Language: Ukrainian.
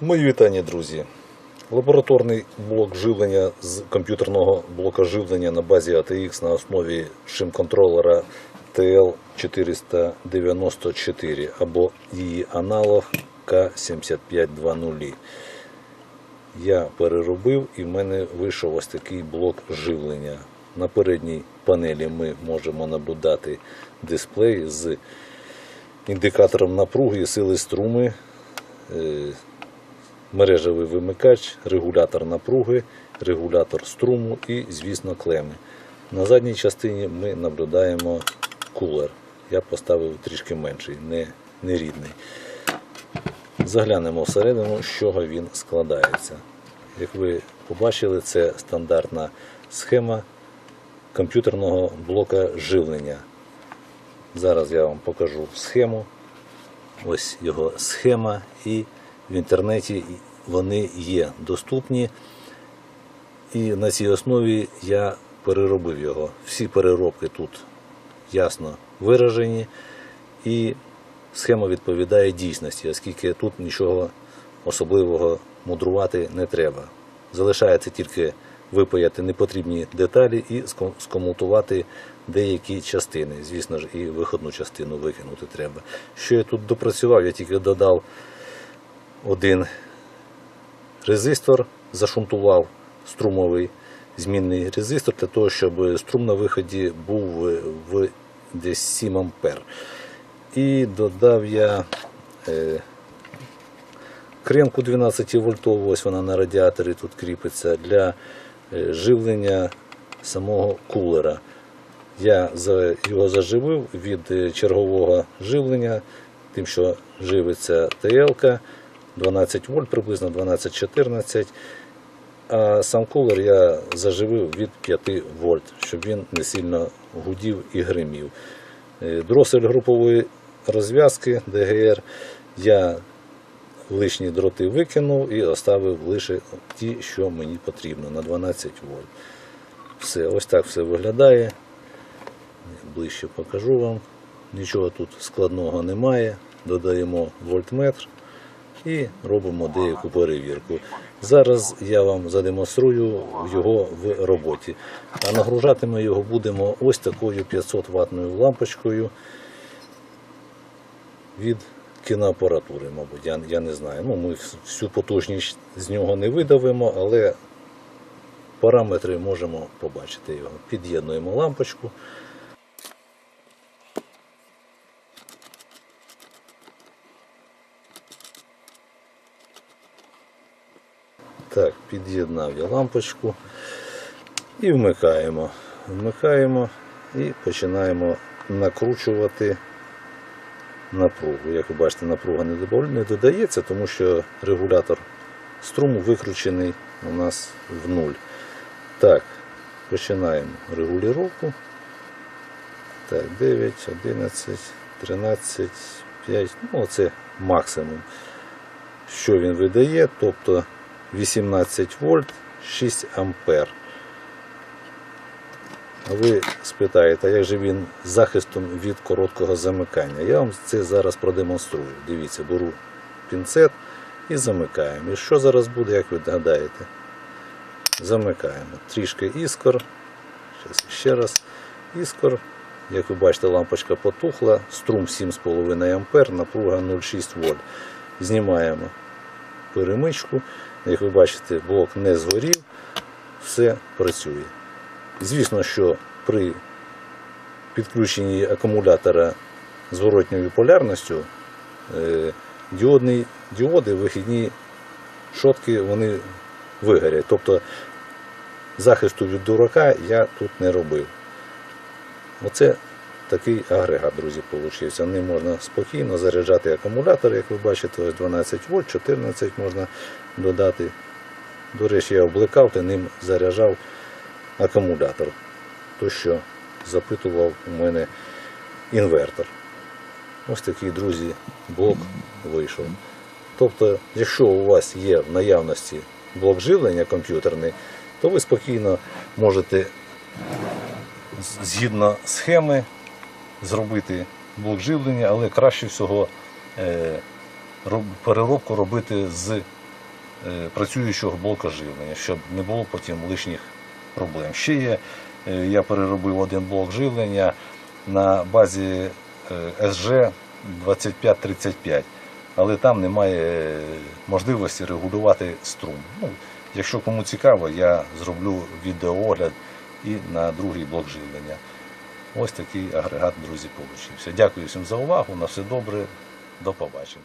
Мої вітання, друзі. Лабораторний блок живлення з комп'ютерного блока живлення на базі ATX на основі шим-контролера TL494 або її аналог K7520. Я переробив і в мене вийшов ось такий блок живлення. На передній панелі ми можемо наблюдати дисплей з індикатором напруги і сили струми, е, мережевий вимикач, регулятор напруги, регулятор струму і, звісно, клеми. На задній частині ми наблюдаємо кулер. Я поставив трішки менший, не, не рідний. Заглянемо всередину, з чого він складається. Як ви побачили, це стандартна схема комп'ютерного блока живлення. Зараз я вам покажу схему. Ось його схема, і в інтернеті вони є доступні. І на цій основі я переробив його. Всі переробки тут ясно виражені. І схема відповідає дійсності, оскільки тут нічого особливого мудрувати не треба. Залишається тільки випаяти непотрібні деталі і скомутувати деякі частини. Звісно ж, і виходну частину викинути треба. Що я тут допрацював, я тільки додав один резистор, зашунтував струмовий змінний резистор для того, щоб струм на виході був в десь 7 ампер. І додав я е, кремку 12 вольтову, ось вона на радіаторі тут кріпиться для е, живлення самого кулера. Я його заживив від е, чергового живлення, тим, що живиться ТЛ 12 вольт, приблизно 12-14. А сам кулер я заживив від 5 вольт, щоб він не сильно гудів і гримів. Е, Дросель групової розв'язки ДГР я лишні дроти викинув і оставив лише ті, що мені потрібно на 12 вольт. Все, ось так все виглядає. Ближче покажу вам. Нічого тут складного немає. Додаємо вольтметр і робимо деяку перевірку. Зараз я вам задемонструю його в роботі. А нагружати ми його будемо ось такою 500 ватною лампочкою від кіноапаратури, мабуть, я, я не знаю. Ну, ми всю потужність з нього не видавимо, але параметри можемо побачити його. Під'єднуємо лампочку. Так, під'єднав я лампочку і вмикаємо. Вмикаємо і починаємо накручувати напругу. Як ви бачите, напруга не додається, тому що регулятор струму викручений у нас в нуль. Так, починаємо регулювання. Так, 9, 11, 13, 5, ну це максимум. Що він видає? Тобто 18 вольт, 6 ампер. А ви спитаєте, а як же він захистом від короткого замикання? Я вам це зараз продемонструю. Дивіться, беру пінцет і замикаємо. І що зараз буде, як ви гадаєте? Замикаємо. Трішки іскор. Зараз ще раз. Іскор. Як ви бачите, лампочка потухла, струм 7,5 ампер, напруга 0,6 вольт. Знімаємо перемичку. Як ви бачите, блок не згорів, все працює. Звісно, що при підключенні акумулятора зворотньою полярністю е, діодні, діоди, вихідні шотки вони вигорять. Тобто захисту від дурака я тут не робив. Оце такий агрегат, друзі, вийшов. Ним можна спокійно заряджати акумулятор, як ви бачите, ось 12 вольт, 14 можна додати. До речі, я облекав, ним заряджав акумулятор. То, що запитував у мене інвертор. Ось такий, друзі, блок вийшов. Тобто, якщо у вас є в наявності блок живлення комп'ютерний, то ви спокійно можете згідно схеми зробити блок живлення, але краще всього е, переробку робити з е, працюючого блока живлення, щоб не було потім лишніх проблем. Ще є, е, я переробив один блок живлення на базі е, СЖ 2535, але там немає можливості регулювати струм. Ну, якщо кому цікаво, я зроблю відеоогляд і на другий блок живлення. Ось такий агрегат, друзі, получився. Дякую всім за увагу. На все добре. До побачення.